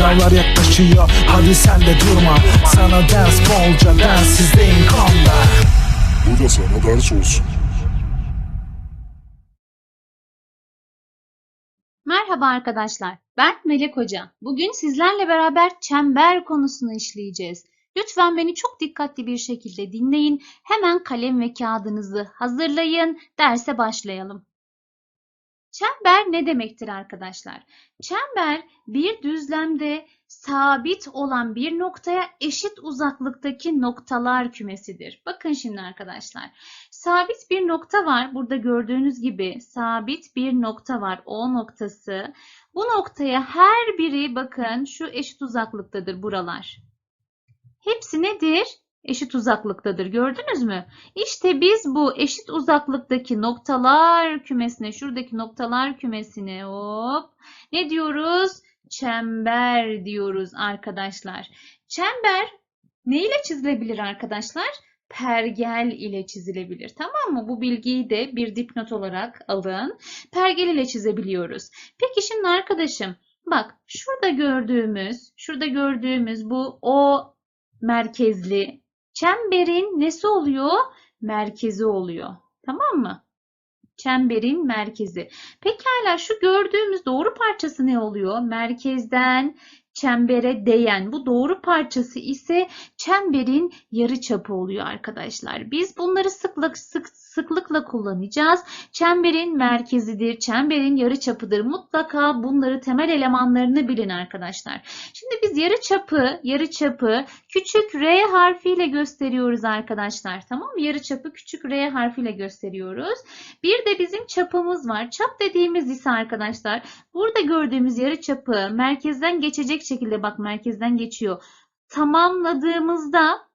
Sınavlar yaklaşıyor hadi sen de durma Sana ders bolca densizdeyim konda Bu da sana ders olsun. Merhaba arkadaşlar, ben Melek Hoca. Bugün sizlerle beraber çember konusunu işleyeceğiz. Lütfen beni çok dikkatli bir şekilde dinleyin. Hemen kalem ve kağıdınızı hazırlayın. Derse başlayalım. Çember ne demektir arkadaşlar? Çember bir düzlemde sabit olan bir noktaya eşit uzaklıktaki noktalar kümesidir. Bakın şimdi arkadaşlar. Sabit bir nokta var. Burada gördüğünüz gibi sabit bir nokta var. O noktası. Bu noktaya her biri bakın şu eşit uzaklıktadır buralar. Hepsi nedir? Eşit uzaklıktadır. Gördünüz mü? İşte biz bu eşit uzaklıktaki noktalar kümesine, şuradaki noktalar kümesine hop ne diyoruz? Çember diyoruz arkadaşlar. Çember ne ile çizilebilir arkadaşlar? pergel ile çizilebilir. Tamam mı? Bu bilgiyi de bir dipnot olarak alın. Pergel ile çizebiliyoruz. Peki şimdi arkadaşım bak şurada gördüğümüz, şurada gördüğümüz bu o merkezli çemberin nesi oluyor? Merkezi oluyor. Tamam mı? Çemberin merkezi. Pekala şu gördüğümüz doğru parçası ne oluyor? Merkezden çembere değen bu doğru parçası ise çemberin yarıçapı oluyor arkadaşlar. Biz bunları sıklık sık, sıklıkla kullanacağız. Çemberin merkezidir, çemberin yarıçapıdır. Mutlaka bunları temel elemanlarını bilin arkadaşlar. Şimdi biz yarıçapı, yarıçapı küçük R harfiyle gösteriyoruz arkadaşlar. Tamam mı? Yarıçapı küçük R harfiyle gösteriyoruz. Bir de bizim çapımız var. Çap dediğimiz ise arkadaşlar burada gördüğümüz yarıçapı merkezden geçecek şekilde bak merkezden geçiyor. Tamamladığımızda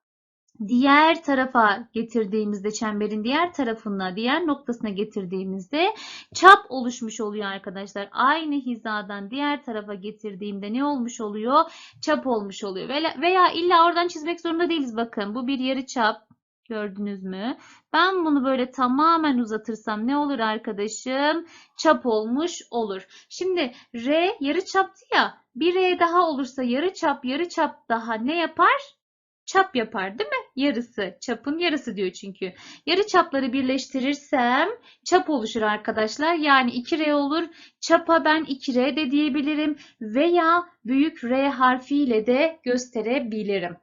diğer tarafa getirdiğimizde çemberin diğer tarafına, diğer noktasına getirdiğimizde çap oluşmuş oluyor arkadaşlar. Aynı hizadan diğer tarafa getirdiğimde ne olmuş oluyor? Çap olmuş oluyor. Veya illa oradan çizmek zorunda değiliz bakın. Bu bir yarı çap. Gördünüz mü? Ben bunu böyle tamamen uzatırsam ne olur arkadaşım? Çap olmuş olur. Şimdi R yarı çaptı ya. Bir R daha olursa yarı çap, yarı çap daha ne yapar? Çap yapar değil mi? Yarısı. Çapın yarısı diyor çünkü. Yarı çapları birleştirirsem çap oluşur arkadaşlar. Yani 2R olur. Çapa ben 2R de diyebilirim. Veya büyük R harfiyle de gösterebilirim.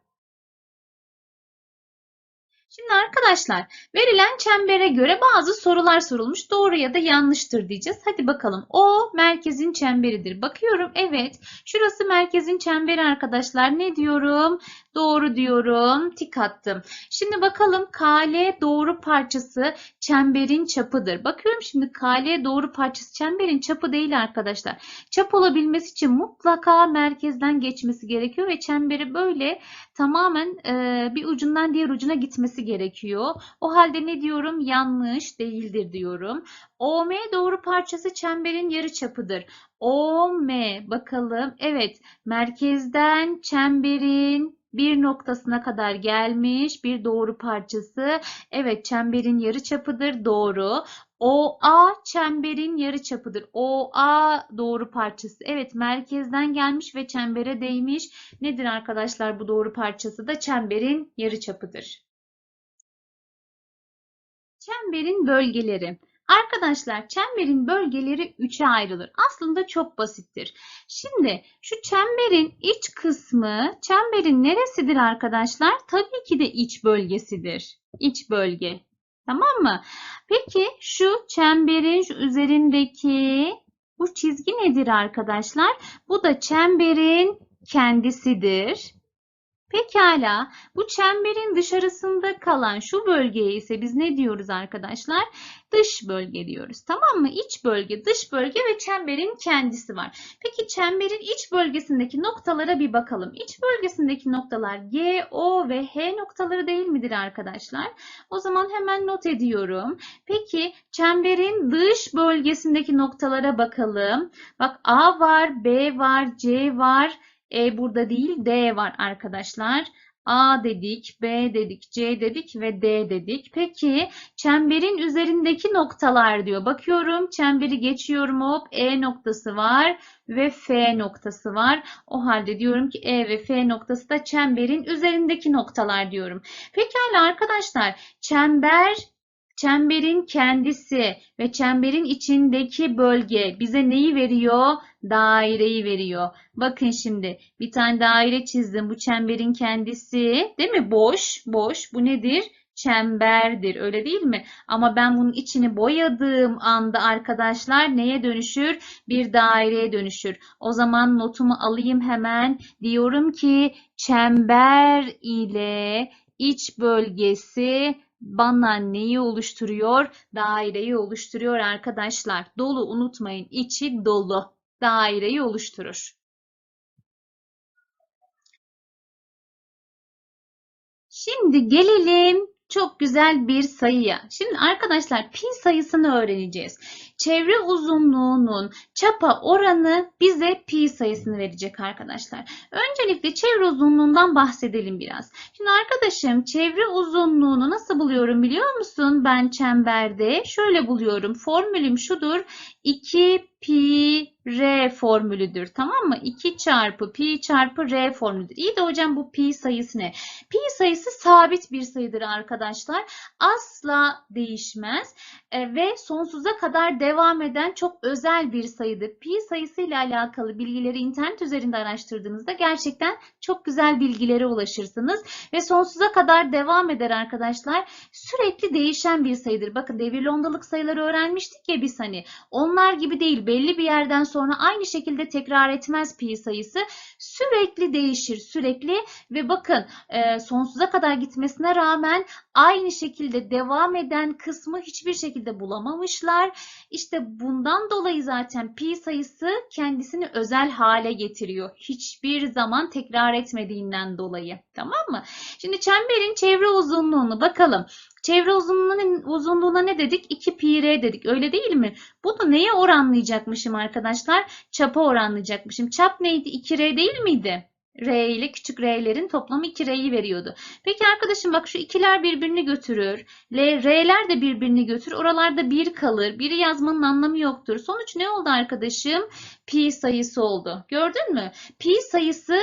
Şimdi arkadaşlar verilen çembere göre bazı sorular sorulmuş. Doğru ya da yanlıştır diyeceğiz. Hadi bakalım. O merkezin çemberidir. Bakıyorum. Evet. Şurası merkezin çemberi arkadaşlar. Ne diyorum? Doğru diyorum. Tik attım. Şimdi bakalım KL doğru parçası çemberin çapıdır. Bakıyorum şimdi KL doğru parçası çemberin çapı değil arkadaşlar. Çap olabilmesi için mutlaka merkezden geçmesi gerekiyor ve çemberi böyle tamamen e, bir ucundan diğer ucuna gitmesi gerekiyor. O halde ne diyorum? Yanlış değildir diyorum. OM doğru parçası çemberin yarıçapıdır. OM bakalım. Evet merkezden çemberin bir noktasına kadar gelmiş bir doğru parçası. Evet çemberin yarıçapıdır. Doğru. OA çemberin yarıçapıdır. OA doğru parçası. Evet merkezden gelmiş ve çembere değmiş. Nedir arkadaşlar bu doğru parçası da çemberin yarıçapıdır. Çemberin bölgeleri. Arkadaşlar çemberin bölgeleri 3'e ayrılır. Aslında çok basittir. Şimdi şu çemberin iç kısmı çemberin neresidir arkadaşlar? Tabii ki de iç bölgesidir. İç bölge. Tamam mı? Peki şu çemberin şu üzerindeki bu çizgi nedir arkadaşlar? Bu da çemberin kendisidir. Pekala bu çemberin dışarısında kalan şu bölgeye ise biz ne diyoruz arkadaşlar? Dış bölge diyoruz. Tamam mı? İç bölge, dış bölge ve çemberin kendisi var. Peki çemberin iç bölgesindeki noktalara bir bakalım. İç bölgesindeki noktalar G, O ve H noktaları değil midir arkadaşlar? O zaman hemen not ediyorum. Peki çemberin dış bölgesindeki noktalara bakalım. Bak A var, B var, C var. E burada değil D var arkadaşlar. A dedik, B dedik, C dedik ve D dedik. Peki çemberin üzerindeki noktalar diyor. Bakıyorum çemberi geçiyorum hop E noktası var ve F noktası var. O halde diyorum ki E ve F noktası da çemberin üzerindeki noktalar diyorum. Pekala arkadaşlar çember Çemberin kendisi ve çemberin içindeki bölge bize neyi veriyor? Daireyi veriyor. Bakın şimdi bir tane daire çizdim. Bu çemberin kendisi değil mi? Boş, boş. Bu nedir? Çemberdir. Öyle değil mi? Ama ben bunun içini boyadığım anda arkadaşlar neye dönüşür? Bir daireye dönüşür. O zaman notumu alayım hemen. Diyorum ki çember ile iç bölgesi bana neyi oluşturuyor? Daireyi oluşturuyor arkadaşlar. Dolu unutmayın. içi dolu. Daireyi oluşturur. Şimdi gelelim çok güzel bir sayıya. Şimdi arkadaşlar pi sayısını öğreneceğiz. Çevre uzunluğunun çapa oranı bize pi sayısını verecek arkadaşlar. Öncelikle çevre uzunluğundan bahsedelim biraz. Şimdi arkadaşım çevre uzunluğunu nasıl buluyorum biliyor musun? Ben çemberde şöyle buluyorum. Formülüm şudur. 2 pi r formülüdür. Tamam mı? 2 çarpı pi çarpı r formülüdür. İyi de hocam bu pi sayısı ne? Pi sayısı sabit bir sayıdır arkadaşlar. Asla değişmez e, ve sonsuza kadar devam eden çok özel bir sayıdır. Pi sayısı ile alakalı bilgileri internet üzerinde araştırdığınızda gerçekten çok güzel bilgilere ulaşırsınız ve sonsuza kadar devam eder arkadaşlar. Sürekli değişen bir sayıdır. Bakın devirli ondalık sayıları öğrenmiştik ya biz hani. Onlar gibi değil. Belli bir yerden sonra aynı şekilde tekrar etmez pi sayısı. Sürekli değişir sürekli ve bakın e, sonsuza kadar gitmesine rağmen aynı şekilde devam eden kısmı hiçbir şekilde bulamamışlar. İşte bundan dolayı zaten pi sayısı kendisini özel hale getiriyor. Hiçbir zaman tekrar etmediğinden dolayı. Tamam mı? Şimdi çemberin çevre uzunluğunu bakalım. Çevre uzunluğuna, ne dedik? 2 pi r dedik. Öyle değil mi? Bunu neye oranlayacakmışım arkadaşlar? Çapa oranlayacakmışım. Çap neydi? 2r değil miydi? R ile küçük r'lerin toplamı 2r'yi veriyordu. Peki arkadaşım bak şu ikiler birbirini götürür. L, r'ler de birbirini götürür. Oralarda 1 kalır. 1'i yazmanın anlamı yoktur. Sonuç ne oldu arkadaşım? Pi sayısı oldu. Gördün mü? Pi sayısı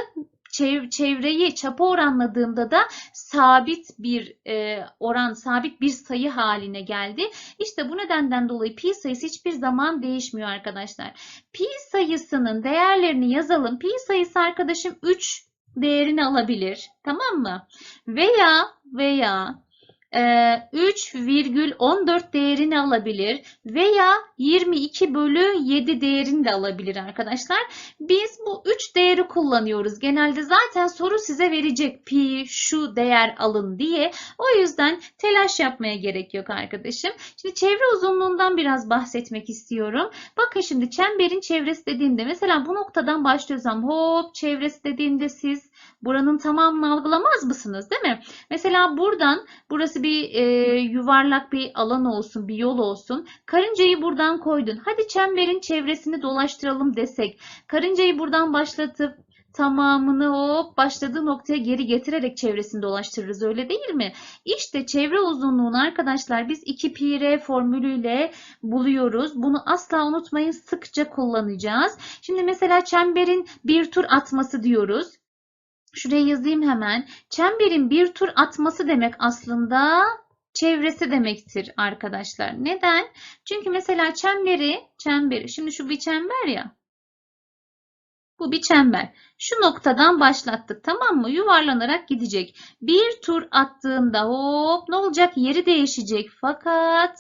çev- çevreyi çapa oranladığımda da sabit bir e, oran, sabit bir sayı haline geldi. İşte bu nedenden dolayı pi sayısı hiçbir zaman değişmiyor arkadaşlar. Pi sayısının değerlerini yazalım. Pi sayısı arkadaşım 3 değerini alabilir. Tamam mı? Veya veya 3,14 değerini alabilir veya 22 bölü 7 değerini de alabilir arkadaşlar. Biz bu 3 değeri kullanıyoruz. Genelde zaten soru size verecek pi şu değer alın diye. O yüzden telaş yapmaya gerek yok arkadaşım. Şimdi çevre uzunluğundan biraz bahsetmek istiyorum. Bakın şimdi çemberin çevresi dediğimde mesela bu noktadan başlıyorsam hop çevresi dediğimde siz buranın tamamını algılamaz mısınız değil mi? Mesela buradan burası bir e, yuvarlak bir alan olsun, bir yol olsun. Karıncayı buradan koydun. Hadi çemberin çevresini dolaştıralım desek. Karıncayı buradan başlatıp tamamını hop başladığı noktaya geri getirerek çevresini dolaştırırız öyle değil mi? İşte çevre uzunluğunu arkadaşlar biz 2 pi r formülüyle buluyoruz. Bunu asla unutmayın sıkça kullanacağız. Şimdi mesela çemberin bir tur atması diyoruz. Şuraya yazayım hemen. Çemberin bir tur atması demek aslında çevresi demektir arkadaşlar. Neden? Çünkü mesela çemberi, çemberi, şimdi şu bir çember ya. Bu bir çember. Şu noktadan başlattık tamam mı? Yuvarlanarak gidecek. Bir tur attığında hop ne olacak? Yeri değişecek. Fakat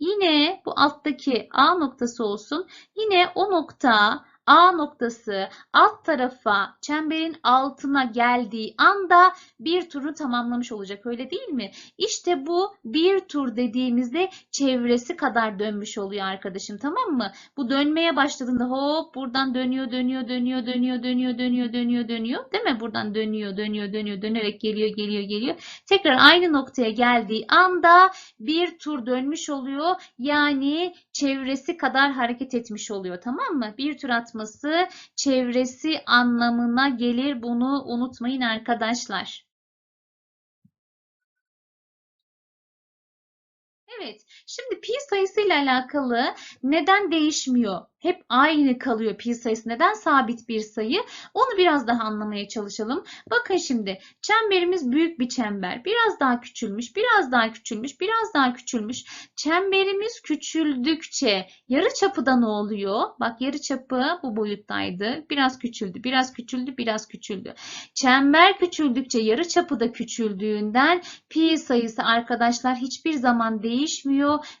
yine bu alttaki A noktası olsun. Yine o nokta A noktası alt tarafa çemberin altına geldiği anda bir turu tamamlamış olacak öyle değil mi? İşte bu bir tur dediğimizde çevresi kadar dönmüş oluyor arkadaşım tamam mı? Bu dönmeye başladığında hop buradan dönüyor dönüyor dönüyor dönüyor dönüyor dönüyor dönüyor dönüyor değil mi? Buradan dönüyor dönüyor dönüyor dönerek geliyor geliyor geliyor. Tekrar aynı noktaya geldiği anda bir tur dönmüş oluyor. Yani çevresi kadar hareket etmiş oluyor tamam mı? Bir tur atma atması çevresi anlamına gelir. Bunu unutmayın arkadaşlar. Evet, şimdi pi sayısıyla alakalı neden değişmiyor? Hep aynı kalıyor pi sayısı. Neden sabit bir sayı? Onu biraz daha anlamaya çalışalım. Bakın şimdi çemberimiz büyük bir çember. Biraz daha küçülmüş, biraz daha küçülmüş, biraz daha küçülmüş. Çemberimiz küçüldükçe yarı çapı da ne oluyor? Bak yarı çapı bu boyuttaydı. Biraz küçüldü, biraz küçüldü, biraz küçüldü. Çember küçüldükçe yarı çapı da küçüldüğünden pi sayısı arkadaşlar hiçbir zaman değişmiyor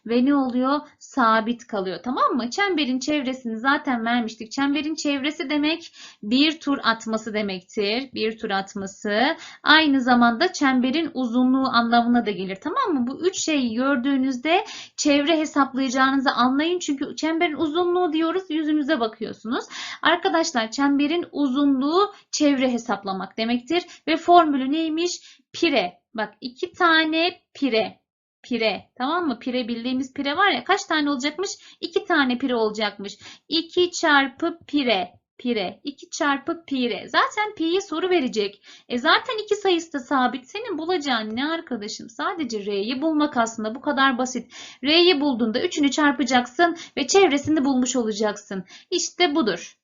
ve ne oluyor? Sabit kalıyor. Tamam mı? Çemberin çevresini zaten vermiştik. Çemberin çevresi demek bir tur atması demektir. Bir tur atması. Aynı zamanda çemberin uzunluğu anlamına da gelir. Tamam mı? Bu üç şeyi gördüğünüzde çevre hesaplayacağınızı anlayın. Çünkü çemberin uzunluğu diyoruz yüzünüze bakıyorsunuz. Arkadaşlar çemberin uzunluğu çevre hesaplamak demektir. Ve formülü neymiş? Pire. Bak iki tane pire. Pire. Tamam mı? Pire bildiğimiz pire var ya. Kaç tane olacakmış? İki tane pire olacakmış. 2 çarpı pire. Pire. 2 çarpı pire. Zaten pi'yi soru verecek. E zaten iki sayısı da sabit. Senin bulacağın ne arkadaşım? Sadece r'yi bulmak aslında bu kadar basit. R'yi bulduğunda üçünü çarpacaksın ve çevresini bulmuş olacaksın. İşte budur.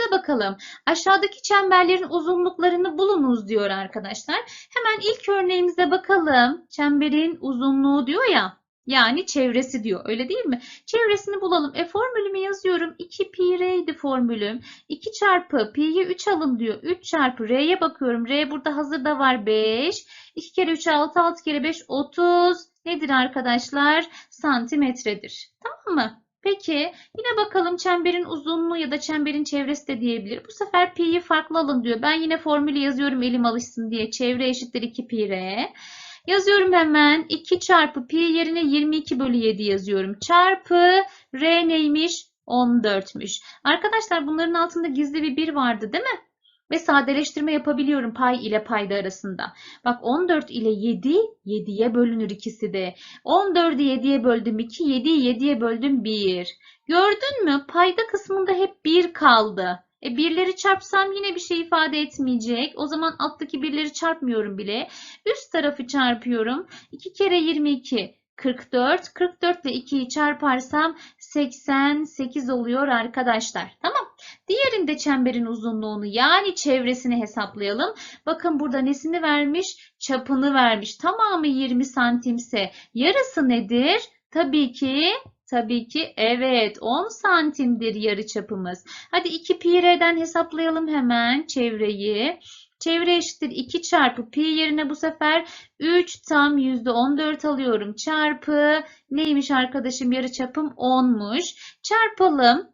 Örneğimize bakalım. Aşağıdaki çemberlerin uzunluklarını bulunuz diyor arkadaşlar. Hemen ilk örneğimize bakalım. Çemberin uzunluğu diyor ya. Yani çevresi diyor. Öyle değil mi? Çevresini bulalım. E formülümü yazıyorum. 2 pi r'ydi formülüm. 2 çarpı pi'yi 3 alın diyor. 3 çarpı r'ye bakıyorum. R burada hazırda var 5. 2 kere 3 6 6 kere 5 30. Nedir arkadaşlar? Santimetredir. Tamam mı? Peki yine bakalım çemberin uzunluğu ya da çemberin çevresi de diyebilir. Bu sefer pi'yi farklı alın diyor. Ben yine formülü yazıyorum elim alışsın diye. Çevre eşittir 2 pi r. Yazıyorum hemen. 2 çarpı pi yerine 22 bölü 7 yazıyorum. Çarpı r neymiş? 14'müş. Arkadaşlar bunların altında gizli bir 1 vardı değil mi? Ve sadeleştirme yapabiliyorum pay ile payda arasında. Bak 14 ile 7, 7'ye bölünür ikisi de. 14'ü 7'ye böldüm 2, 7'yi 7'ye böldüm 1. Gördün mü? Payda kısmında hep 1 kaldı. E birleri çarpsam yine bir şey ifade etmeyecek. O zaman alttaki birleri çarpmıyorum bile. Üst tarafı çarpıyorum. 2 kere 22 44. 44 ile 2'yi çarparsam 88 oluyor arkadaşlar. Tamam. Diğerinde çemberin uzunluğunu yani çevresini hesaplayalım. Bakın burada nesini vermiş? Çapını vermiş. Tamamı 20 santimse yarısı nedir? Tabii ki Tabii ki evet 10 santimdir yarı çapımız. Hadi 2 pi r'den hesaplayalım hemen çevreyi. Çevre eşittir 2 çarpı pi yerine bu sefer 3 tam %14 alıyorum. Çarpı neymiş arkadaşım yarı çapım 10'muş. Çarpalım.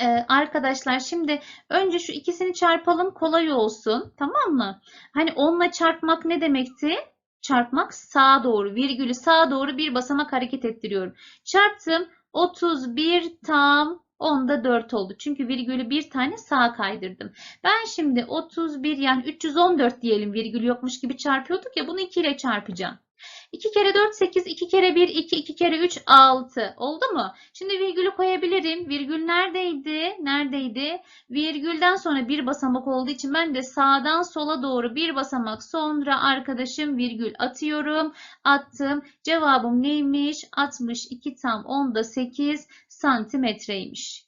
Ee, arkadaşlar şimdi önce şu ikisini çarpalım kolay olsun. Tamam mı? Hani 10'la çarpmak ne demekti? Çarpmak sağa doğru. Virgülü sağa doğru bir basamak hareket ettiriyorum. Çarptım. 31 tam 10'da 4 oldu. Çünkü virgülü bir tane sağa kaydırdım. Ben şimdi 31 yani 314 diyelim virgül yokmuş gibi çarpıyorduk ya bunu 2 ile çarpacağım. 2 kere 4 8, 2 kere 1 2, 2 kere 3 6. Oldu mu? Şimdi virgülü koyabilirim. Virgül neredeydi? Neredeydi? Virgülden sonra bir basamak olduğu için ben de sağdan sola doğru bir basamak sonra arkadaşım virgül atıyorum. Attım. Cevabım neymiş? 62 tam 10'da 8 santimetreymiş.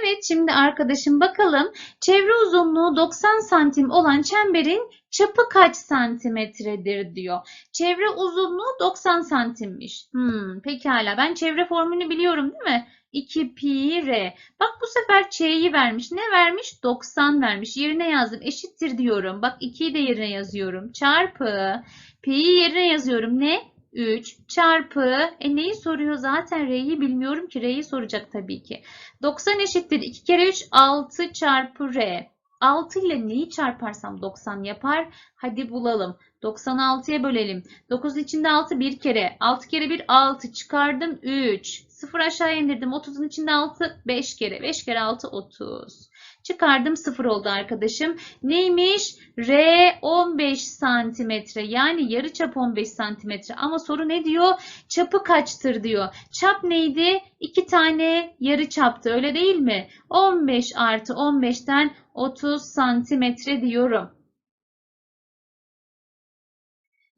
Evet şimdi arkadaşım bakalım çevre uzunluğu 90 santim olan çemberin çapı kaç santimetredir diyor. Çevre uzunluğu 90 santimmiş. Hmm, pekala ben çevre formülünü biliyorum değil mi? 2 pi r. Bak bu sefer ç'yi vermiş. Ne vermiş? 90 vermiş. Yerine yazdım. Eşittir diyorum. Bak 2'yi de yerine yazıyorum. Çarpı. Pi'yi yerine yazıyorum. Ne? 3 çarpı e neyi soruyor zaten R'yi bilmiyorum ki R'yi soracak tabii ki. 90 eşittir 2 kere 3 6 çarpı R. 6 ile neyi çarparsam 90 yapar. Hadi bulalım. 96'ya bölelim. 9'un içinde 6 bir kere. 6 kere 1 6 çıkardım 3. 0 aşağı indirdim. 30'un içinde 6 5 kere. 5 kere 6 30. Çıkardım 0 oldu arkadaşım. Neymiş? R 15 santimetre. Yani yarı çap 15 santimetre. Ama soru ne diyor? Çapı kaçtır diyor. Çap neydi? 2 tane yarı çaptı öyle değil mi? 15 artı 15'ten 30 santimetre diyorum.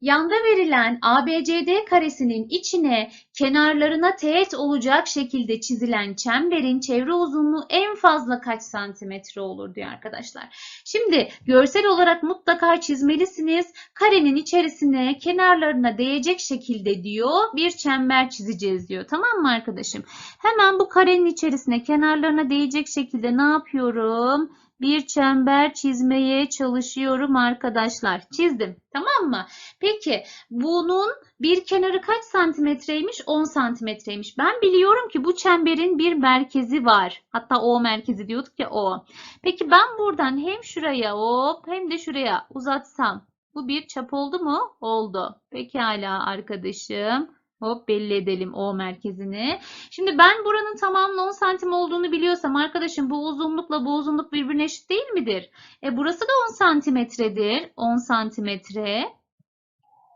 Yanda verilen ABCD karesinin içine kenarlarına teğet olacak şekilde çizilen çemberin çevre uzunluğu en fazla kaç santimetre olur diyor arkadaşlar. Şimdi görsel olarak mutlaka çizmelisiniz. Karenin içerisine kenarlarına değecek şekilde diyor bir çember çizeceğiz diyor. Tamam mı arkadaşım? Hemen bu karenin içerisine kenarlarına değecek şekilde ne yapıyorum? Bir çember çizmeye çalışıyorum arkadaşlar. Çizdim. Tamam mı? Peki bunun bir kenarı kaç santimetreymiş? 10 santimetreymiş. Ben biliyorum ki bu çemberin bir merkezi var. Hatta O merkezi diyorduk ya O. Peki ben buradan hem şuraya hop hem de şuraya uzatsam bu bir çap oldu mu? Oldu. Pekala arkadaşım. Hop belli edelim O merkezini. Şimdi ben buranın tamamının 10 santim olduğunu biliyorsam arkadaşım bu uzunlukla bu uzunluk birbirine eşit değil midir? E burası da 10 santimetredir. 10 santimetre.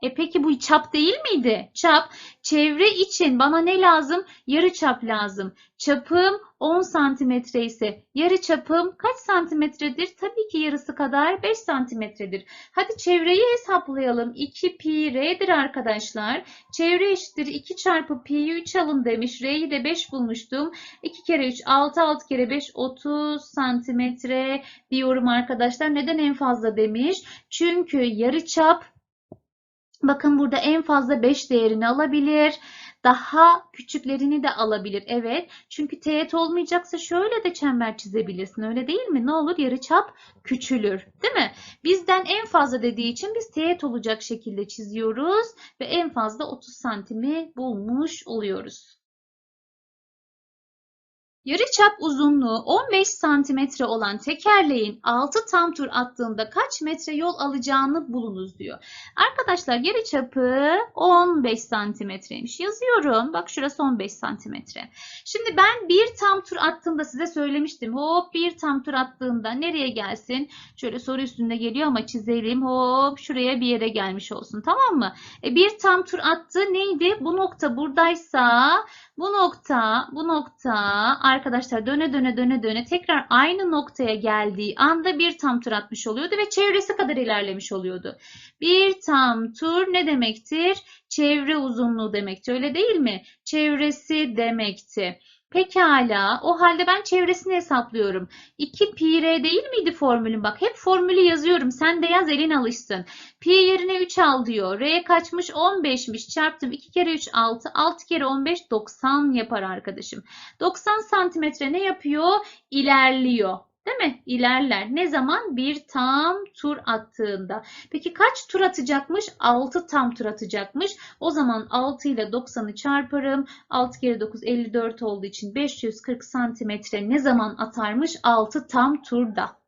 E peki bu çap değil miydi? Çap. Çevre için bana ne lazım? Yarı çap lazım. Çapım 10 santimetre ise yarı çapım kaç santimetredir? Tabii ki yarısı kadar 5 santimetredir. Hadi çevreyi hesaplayalım. 2 pi r'dir arkadaşlar. Çevre eşittir 2 çarpı pi'yi 3 alın demiş. R'yi de 5 bulmuştum. 2 kere 3 6 6 kere 5 30 santimetre diyorum arkadaşlar. Neden en fazla demiş? Çünkü yarı çap Bakın burada en fazla 5 değerini alabilir. Daha küçüklerini de alabilir. Evet. Çünkü teğet olmayacaksa şöyle de çember çizebilirsin. Öyle değil mi? Ne olur? Yarıçap küçülür. Değil mi? Bizden en fazla dediği için biz teğet olacak şekilde çiziyoruz. Ve en fazla 30 santimi bulmuş oluyoruz. Yarıçap uzunluğu 15 santimetre olan tekerleğin 6 tam tur attığında kaç metre yol alacağını bulunuz diyor. Arkadaşlar yarıçapı 15 santimetreymiş. Yazıyorum. Bak şurası 15 santimetre. Şimdi ben bir tam tur attığımda size söylemiştim. Hop bir tam tur attığında nereye gelsin? Şöyle soru üstünde geliyor ama çizelim. Hop şuraya bir yere gelmiş olsun. Tamam mı? E, bir tam tur attı. Neydi? Bu nokta buradaysa bu nokta, bu nokta arkadaşlar döne döne döne döne tekrar aynı noktaya geldiği anda bir tam tur atmış oluyordu ve çevresi kadar ilerlemiş oluyordu. Bir tam tur ne demektir? Çevre uzunluğu demekti öyle değil mi? Çevresi demekti. Pekala. O halde ben çevresini hesaplıyorum. 2 pi r değil miydi formülün? Bak hep formülü yazıyorum. Sen de yaz elin alışsın. Pi yerine 3 al diyor. R kaçmış? 15'miş. Çarptım. 2 kere 3 6. 6 kere 15 90 yapar arkadaşım. 90 santimetre ne yapıyor? İlerliyor. Değil mi? İlerler. Ne zaman? Bir tam tur attığında. Peki kaç tur atacakmış? 6 tam tur atacakmış. O zaman 6 ile 90'ı çarparım. 6 kere 9 54 olduğu için 540 santimetre ne zaman atarmış? 6 tam turda.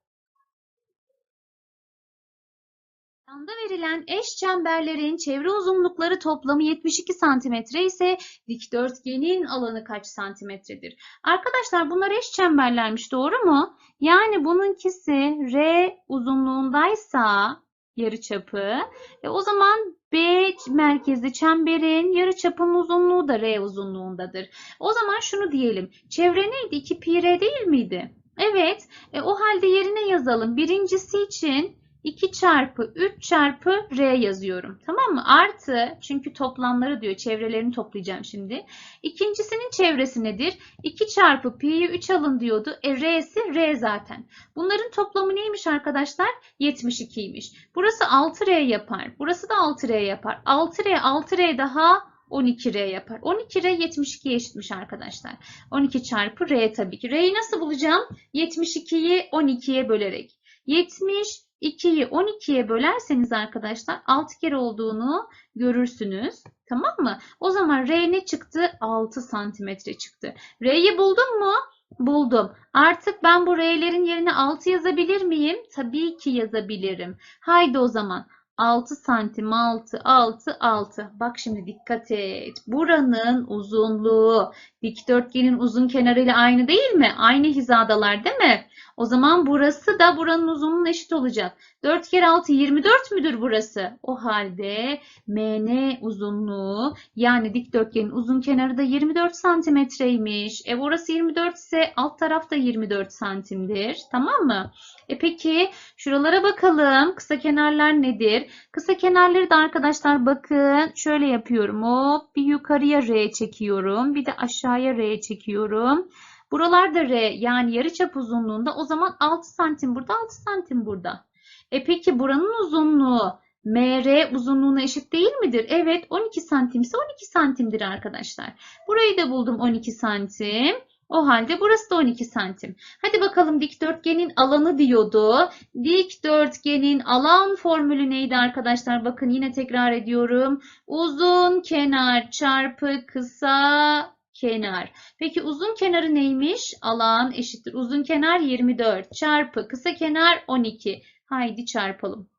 Yanda verilen eş çemberlerin çevre uzunlukları toplamı 72 santimetre ise dikdörtgenin alanı kaç santimetredir? Arkadaşlar bunlar eş çemberlermiş doğru mu? Yani bununkisi R uzunluğundaysa yarıçapı e o zaman B merkezli çemberin yarıçapın uzunluğu da R uzunluğundadır. O zaman şunu diyelim. Çevre neydi? 2 pi R değil miydi? Evet. E, o halde yerine yazalım. Birincisi için 2 çarpı 3 çarpı R yazıyorum. Tamam mı? Artı çünkü toplamları diyor. Çevrelerini toplayacağım şimdi. İkincisinin çevresi nedir? 2 çarpı pi'yi 3 alın diyordu. E R'si R zaten. Bunların toplamı neymiş arkadaşlar? 72'ymiş. Burası 6R yapar. Burası da 6R yapar. 6R 6R daha 12R yapar. 12R 72'ye eşitmiş arkadaşlar. 12 çarpı R tabii ki. R'yi nasıl bulacağım? 72'yi 12'ye bölerek. 70 2'yi 12'ye bölerseniz arkadaşlar 6 kere olduğunu görürsünüz. Tamam mı? O zaman R ne çıktı? 6 santimetre çıktı. R'yi buldum mu? Buldum. Artık ben bu R'lerin yerine 6 yazabilir miyim? Tabii ki yazabilirim. Haydi o zaman. 6 santim 6 6 6 bak şimdi dikkat et buranın uzunluğu Dikdörtgenin uzun kenarıyla aynı değil mi? Aynı hizadalar değil mi? O zaman burası da buranın uzunluğuna eşit olacak. 4 kere 6 24 müdür burası? O halde MN uzunluğu yani dikdörtgenin uzun kenarı da 24 santimetreymiş. E burası 24 ise alt taraf da 24 santimdir. Tamam mı? E peki şuralara bakalım. Kısa kenarlar nedir? Kısa kenarları da arkadaşlar bakın şöyle yapıyorum. Hop bir yukarıya R çekiyorum. Bir de aşağıya R çekiyorum. Buralarda R yani yarıçap uzunluğunda o zaman 6 santim burada 6 santim burada. E peki buranın uzunluğu MR uzunluğuna eşit değil midir? Evet 12 santimse 12 santimdir arkadaşlar. Burayı da buldum 12 santim. O halde burası da 12 santim. Hadi bakalım dikdörtgenin alanı diyordu. Dikdörtgenin alan formülü neydi arkadaşlar? Bakın yine tekrar ediyorum. Uzun kenar çarpı kısa kenar. Peki uzun kenarı neymiş? Alan eşittir. Uzun kenar 24 çarpı kısa kenar 12. Haydi çarpalım.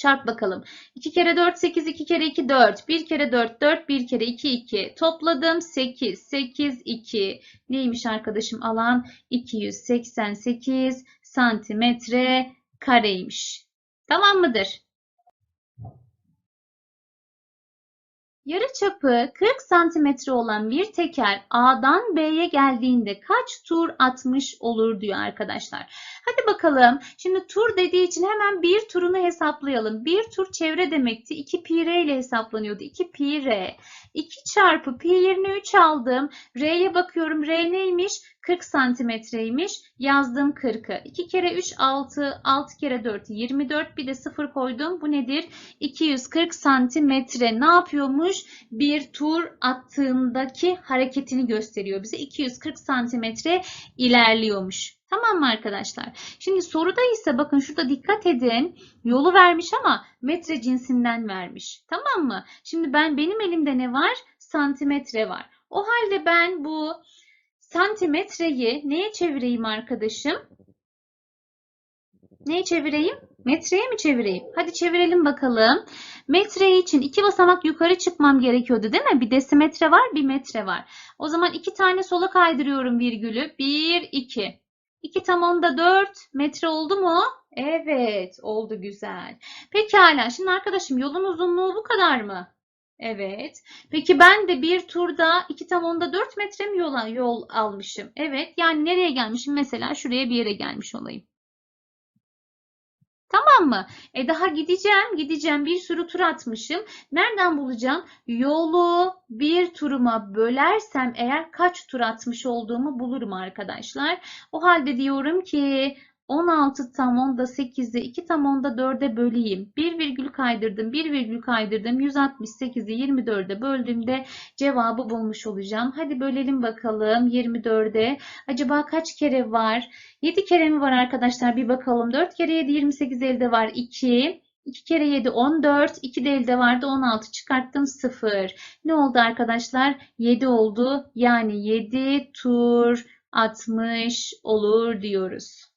Çarp bakalım. 2 kere 4 8, 2 kere 2 4. 1 kere 4 4, 1 kere 2 2. Topladım 8, 8 2. Neymiş arkadaşım alan? 288 santimetre kareymiş. Tamam mıdır? Yarıçapı 40 santimetre olan bir teker A'dan B'ye geldiğinde kaç tur atmış olur diyor arkadaşlar. Hadi bakalım. Şimdi tur dediği için hemen bir turunu hesaplayalım. Bir tur çevre demekti. 2 pi r ile hesaplanıyordu. 2 pi r. 2 çarpı pi yerine 3 aldım. R'ye bakıyorum. R neymiş? 40 santimetreymiş. Yazdım 40'ı. 2 kere 3 6. 6 kere 4 24. Bir de 0 koydum. Bu nedir? 240 santimetre. Ne yapıyormuş? Bir tur attığındaki hareketini gösteriyor bize. 240 santimetre ilerliyormuş. Tamam mı arkadaşlar? Şimdi soruda ise bakın şurada dikkat edin. Yolu vermiş ama metre cinsinden vermiş. Tamam mı? Şimdi ben benim elimde ne var? Santimetre var. O halde ben bu santimetreyi neye çevireyim arkadaşım? Neye çevireyim? Metreye mi çevireyim? Hadi çevirelim bakalım. Metre için iki basamak yukarı çıkmam gerekiyordu değil mi? Bir desimetre var, bir metre var. O zaman iki tane sola kaydırıyorum virgülü. Bir, iki. 2 tam onda 4 metre oldu mu? Evet, oldu güzel. Pekala. Şimdi arkadaşım yolun uzunluğu bu kadar mı? Evet. Peki ben de bir turda 2 tam onda 4 metre mi yol, yol almışım? Evet. Yani nereye gelmişim? Mesela şuraya bir yere gelmiş olayım. Tamam mı? E daha gideceğim, gideceğim. Bir sürü tur atmışım. Nereden bulacağım? Yolu bir turuma bölersem eğer kaç tur atmış olduğumu bulurum arkadaşlar. O halde diyorum ki 16 tam onda 8'i 2 tam onda 4'e böleyim. 1 virgül kaydırdım, 1 virgül kaydırdım. 168'i 24'e böldüğümde cevabı bulmuş olacağım. Hadi bölelim bakalım 24'e. Acaba kaç kere var? 7 kere mi var arkadaşlar? Bir bakalım. 4 kere 7 28 elde var 2. 2 kere 7 14. 2 de elde vardı 16. Çıkarttım 0. Ne oldu arkadaşlar? 7 oldu. Yani 7 tur atmış olur diyoruz.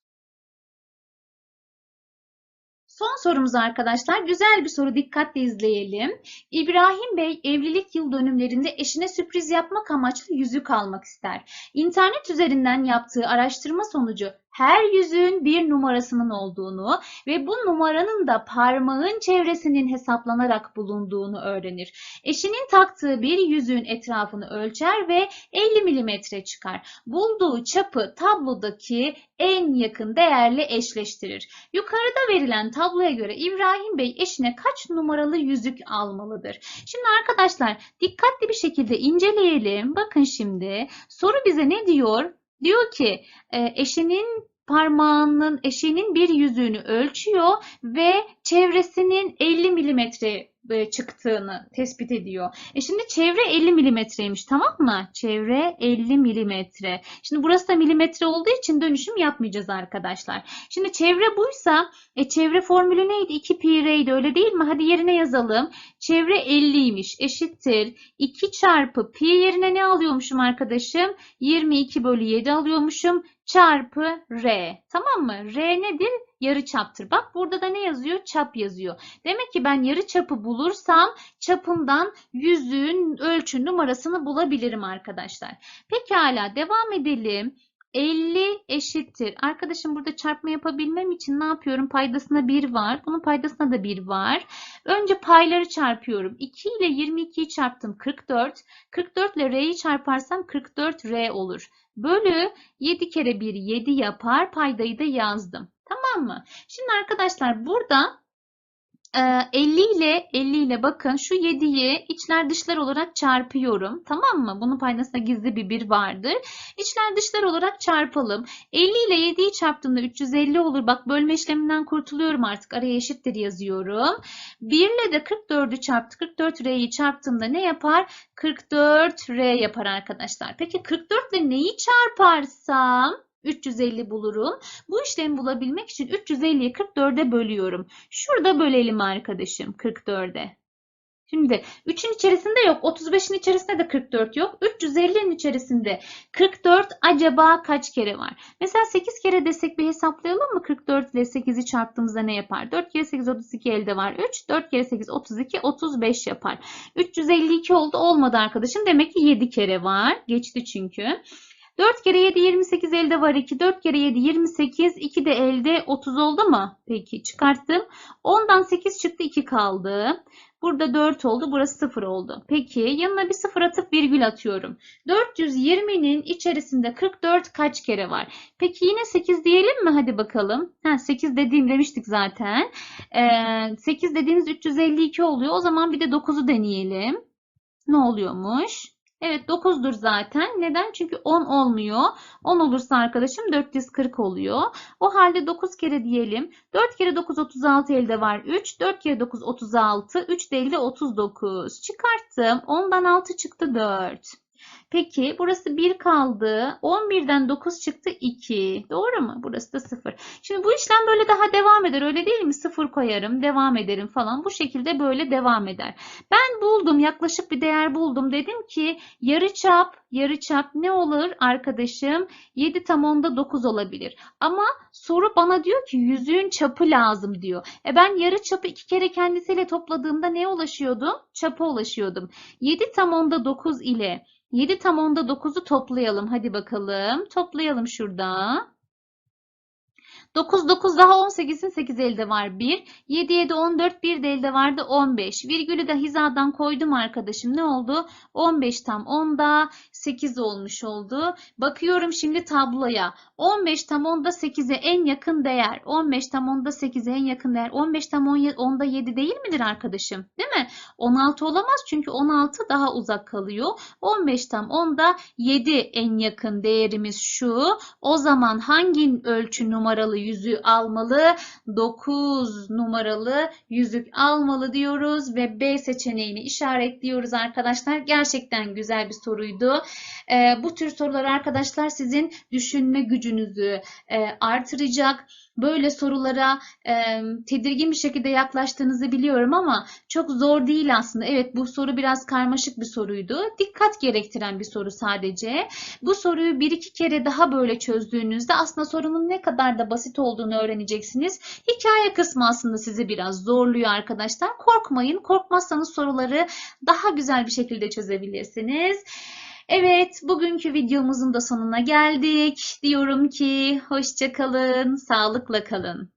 Son sorumuz arkadaşlar. Güzel bir soru. Dikkatle izleyelim. İbrahim Bey evlilik yıl dönümlerinde eşine sürpriz yapmak amaçlı yüzük almak ister. İnternet üzerinden yaptığı araştırma sonucu her yüzüğün bir numarasının olduğunu ve bu numaranın da parmağın çevresinin hesaplanarak bulunduğunu öğrenir. Eşinin taktığı bir yüzüğün etrafını ölçer ve 50 milimetre çıkar. Bulduğu çapı tablodaki en yakın değerle eşleştirir. Yukarıda verilen tabloya göre İbrahim Bey eşine kaç numaralı yüzük almalıdır? Şimdi arkadaşlar dikkatli bir şekilde inceleyelim. Bakın şimdi soru bize ne diyor? Diyor ki e, eşinin parmağının eşinin bir yüzüğünü ölçüyor ve çevresinin 50 milimetre çıktığını tespit ediyor. E şimdi çevre 50 milimetreymiş tamam mı? Çevre 50 milimetre. Şimdi burası da milimetre olduğu için dönüşüm yapmayacağız arkadaşlar. Şimdi çevre buysa e çevre formülü neydi? 2 pi r'ydi öyle değil mi? Hadi yerine yazalım. Çevre 50'ymiş eşittir. 2 çarpı pi yerine ne alıyormuşum arkadaşım? 22 bölü 7 alıyormuşum. çarpı R. Tamam mı? R nedir? Yarıçaptır. Bak burada da ne yazıyor? Çap yazıyor. Demek ki ben yarıçapı bulursam çapından yüzüğün ölçü numarasını bulabilirim arkadaşlar. Pekala devam edelim. 50 eşittir. Arkadaşım burada çarpma yapabilmem için ne yapıyorum? Paydasına 1 var. Bunun paydasına da 1 var. Önce payları çarpıyorum. 2 ile 22'yi çarptım 44. 44 ile R'yi çarparsam 44R olur. Bölü 7 kere 1 7 yapar. Paydayı da yazdım. Tamam mı? Şimdi arkadaşlar burada e, 50 ile 50 ile bakın şu 7'yi içler dışlar olarak çarpıyorum. Tamam mı? Bunun paydasında gizli bir 1 vardır. İçler dışlar olarak çarpalım. 50 ile 7'yi çarptığımda 350 olur. Bak bölme işleminden kurtuluyorum artık. Araya eşittir yazıyorum. 1 ile de 44'ü çarptı. 44R'yi çarptığımda ne yapar? 44R yapar arkadaşlar. Peki 44 ile neyi çarparsam 350 bulurum. Bu işlemi bulabilmek için 350'yi 44'e bölüyorum. Şurada bölelim arkadaşım 44'e. Şimdi 3'ün içerisinde yok. 35'in içerisinde de 44 yok. 350'nin içerisinde 44 acaba kaç kere var? Mesela 8 kere desek bir hesaplayalım mı? 44 ile 8'i çarptığımızda ne yapar? 4 kere 8 32 elde var. 3. 4 kere 8 32 35 yapar. 352 oldu. Olmadı arkadaşım. Demek ki 7 kere var. Geçti çünkü. 4 kere 7 28 elde var 2. 4 kere 7 28. 2 de elde 30 oldu mu? Peki çıkarttım. 10'dan 8 çıktı 2 kaldı. Burada 4 oldu. Burası 0 oldu. Peki yanına bir 0 atıp virgül atıyorum. 420'nin içerisinde 44 kaç kere var? Peki yine 8 diyelim mi? Hadi bakalım. Ha, 8 dediğim demiştik zaten. Ee, 8 dediğimiz 352 oluyor. O zaman bir de 9'u deneyelim. Ne oluyormuş? Evet 9'dur zaten. Neden? Çünkü 10 olmuyor. 10 olursa arkadaşım 440 oluyor. O halde 9 kere diyelim. 4 kere 9 36 elde var 3. 4 kere 9 36. 3 de elde 39. Çıkarttım. 10'dan 6 çıktı 4. Peki burası 1 kaldı. 11'den 9 çıktı 2. Doğru mu? Burası da 0. Şimdi bu işlem böyle daha devam eder. Öyle değil mi? 0 koyarım, devam ederim falan. Bu şekilde böyle devam eder. Ben buldum, yaklaşık bir değer buldum. Dedim ki yarıçap, yarıçap ne olur arkadaşım? 7 tam onda 9 olabilir. Ama soru bana diyor ki yüzüğün çapı lazım diyor. E ben yarıçapı iki kere kendisiyle topladığımda neye ulaşıyordum? Çapa ulaşıyordum. 7 tam onda 9 ile 7 tam onda 9'u toplayalım. Hadi bakalım. Toplayalım şurada. 9 9 daha 18'in 8 elde var 1. 7 7 14 1 de elde vardı 15. Virgülü de hizadan koydum arkadaşım. Ne oldu? 15 tam 10'da 8 olmuş oldu. Bakıyorum şimdi tabloya. 15 tam 10'da 8'e en yakın değer. 15 tam 10'da 8'e en yakın değer. 15 tam 10'da 7 değil midir arkadaşım? Değil mi? 16 olamaz çünkü 16 daha uzak kalıyor. 15 tam 10'da 7 en yakın değerimiz şu. O zaman hangi ölçü numaralı yüzüğü almalı? 9 numaralı yüzük almalı diyoruz ve B seçeneğini işaretliyoruz arkadaşlar. Gerçekten güzel bir soruydu. Ee, bu tür sorular arkadaşlar sizin düşünme gücünüzü e, artıracak. Böyle sorulara e, tedirgin bir şekilde yaklaştığınızı biliyorum ama çok zor değil aslında. Evet bu soru biraz karmaşık bir soruydu. Dikkat gerektiren bir soru sadece. Bu soruyu bir iki kere daha böyle çözdüğünüzde aslında sorunun ne kadar da basit olduğunu öğreneceksiniz. Hikaye kısmı aslında sizi biraz zorluyor arkadaşlar. Korkmayın. Korkmazsanız soruları daha güzel bir şekilde çözebilirsiniz. Evet, bugünkü videomuzun da sonuna geldik. Diyorum ki hoşça kalın, sağlıkla kalın.